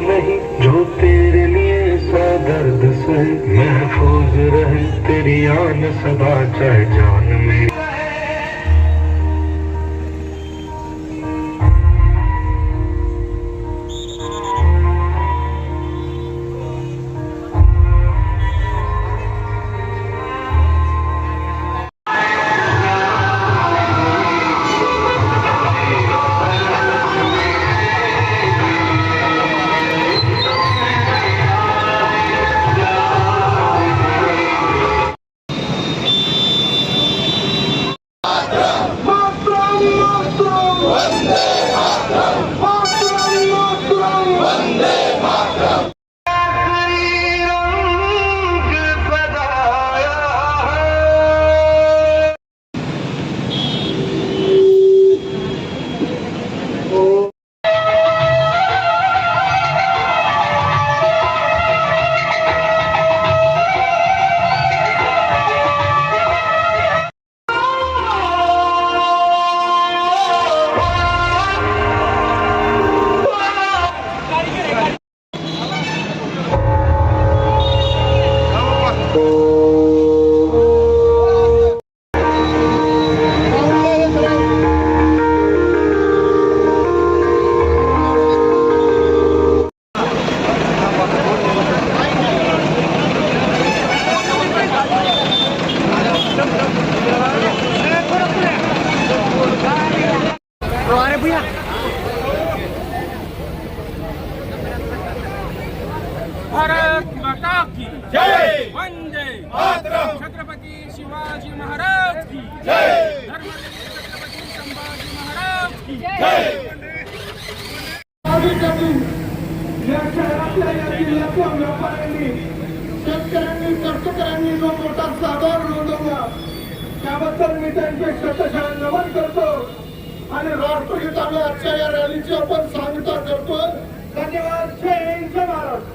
नहीं जो तेरे लिए सा दर्द सहे महफूज रहे तेरी आन सदा चाहे जान मेरी। மாற்றம் भारत माता की जय वंदे मातरम छत्रपती शिवाजी महाराज की जय छत्रपती संभाजी महाराज की या शहरातल्या या जिल्ह्यातल्या व्यापाऱ्यांनी शेतकऱ्यांनी कष्टकऱ्यांनी जो मोठा साधार नोंदवला त्याबद्दल मी त्यांचे शतशः नमन करतो. आणि राष्ट्रगीत आम्ही आजच्या या रॅलीची आपण सांगता करतोय. धन्यवाद. जय महाराज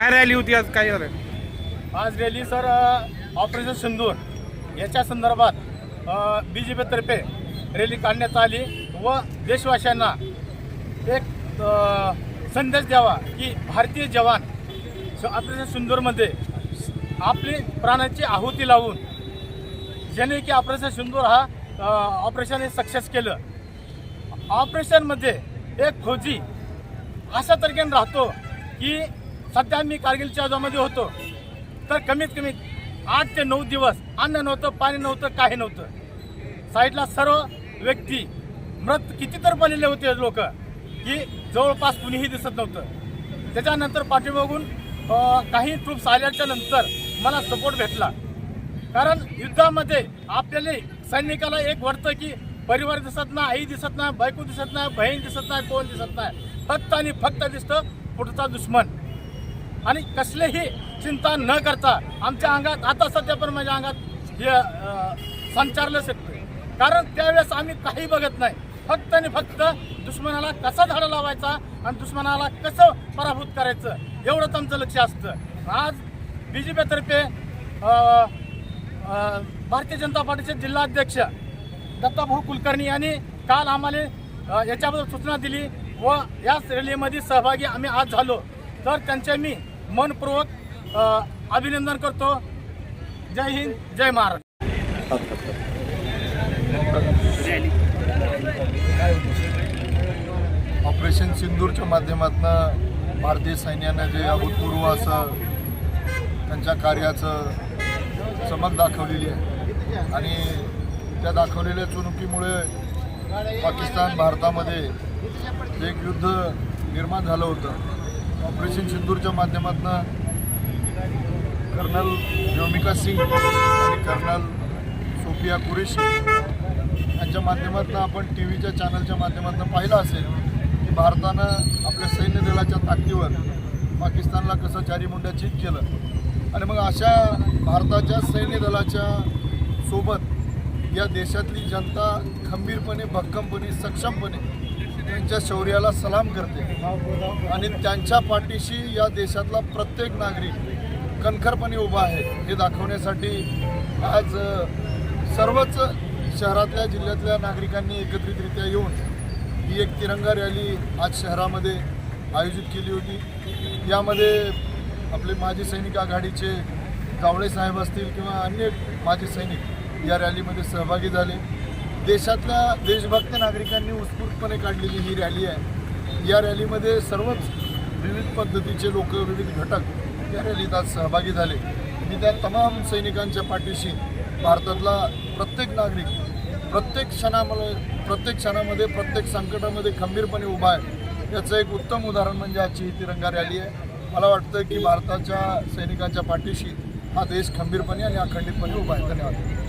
काय रॅली होती आज? काय झालं? आज रॅली सर ऑपरेशन सिंदूर. याच्या संदर्भात बी जे पीतर्फे रॅली काढण्यात आली व देशवासियांना एक संदेश द्यावा की भारतीय जवान ऑपरेशन सिंदूरमध्ये आपली प्राणाची आहुती लावून ज्याने की ऑपरेशन सिंदूर हा ऑपरेशन हे सक्सेस केलं. ऑपरेशनमध्ये एक फौजी अशा तरीकेने राहतो की सध्या मी कारगिलच्या युद्धामध्ये होतो. तर कमीत कमी आठ ते नऊ दिवस अन्न नव्हतं पाणी नव्हतं काही नव्हतं. साईडला सर्व व्यक्ती मृत किती तर बनलेले होते लोक की जवळपास कुणीही दिसत नव्हतं. त्याच्यानंतर पाठीमागून काही ट्रूप्स आल्याच्यानंतर मला सपोर्ट भेटला. कारण युद्धामध्ये आपल्याला सैनिकाला एक वाटतं की परिवार दिसत नाही आई दिसत नाही बायको दिसत नाही बहीण दिसत नाही कोण दिसत नाही. फक्त आणि फक्त दिसतं पुढचा दुश्मन. आणि कसलेही चिंता न करता आमच्या अंगात आता सध्या पण माझ्या अंगात हे संचारलं शकते कारण त्यावेळेस आम्ही काही बघत नाही. फक्त आणि फक्त दुश्मनाला कसा झाडं लावायचा आणि दुश्मनाला कसं पराभूत करायचं एवढंच आमचं लक्ष असतं. आज बी जे पीतर्फे भारतीय जनता पार्टीचे जिल्हाध्यक्ष दत्ताभाऊ कुलकर्णी यांनी काल आम्हाला याच्याबद्दल सूचना दिली व या रॅलीमध्ये सहभागी आम्ही आज झालो. तर त्यांचे मी मनपूर्वक अभिनंदन करतो. जय हिंद जय महाराष्ट्र. ऑपरेशन सिंदूरच्या माध्यमातून भारतीय सैन्यानं जे अभूतपूर्व असं त्यांच्या कार्याचं चमक दाखवलेली आहे. आणि त्या दाखवलेल्या चुनुकीमुळे पाकिस्तान भारतामध्ये एक युद्ध निर्माण झालं होतं. ऑपरेशन सिंदूरच्या माध्यमातून कर्नल व्योमिका सिंग आणि कर्नल सोफिया कुरेश यांच्या माध्यमातून आपण टी व्हीच्या चॅनलच्या माध्यमातून पाहिलं असेल की भारतानं आपल्या सैन्य दलाच्या ताकदीवर पाकिस्तानला कसं चारीमुंड्या चित केलं. आणि मग अशा भारताच्या सैन्य दलाच्या सोबत या देशातली जनता खंबीरपणे भक्कमपणे सक्षमपणे त्यांच्या शौर्याला सलाम करते. आणि त्यांच्या पाठीशी या देशातला प्रत्येक नागरिक कणखरपणे उभा आहे हे दाखवण्यासाठी आज सर्वच शहरातल्या जिल्ह्यातल्या नागरिकांनी एकत्रितरित्या येऊन ही एक तिरंगा रॅली आज शहरामध्ये आयोजित केली होती. यामध्ये आपले माजी सैनिक आघाडीचे जावळे साहेब असतील किंवा अन्य माजी सैनिक या रॅलीमध्ये सहभागी झाले. देशातल्या देशभक्त नागरिकांनी उत्स्फूर्तपणे काढलेली ही रॅली आहे. या रॅलीमध्ये सर्वच विविध पद्धतीचे लोक विविध घटक या रॅलीत आज सहभागी झाले. मी त्या तमाम सैनिकांच्या पाठीशी भारतातला प्रत्येक नागरिक प्रत्येक क्षणामध्ये प्रत्येक क्षणामध्ये प्रत्येक संकटामध्ये खंबीरपणे उभा आहे. याचं एक उत्तम उदाहरण म्हणजे आजची ही तिरंगा रॅली आहे. मला वाटतं की भारताच्या सैनिकांच्या पाठीशी हा देश खंबीरपणे आणि अखंडितपणे उभा आहे. धन्यवाद.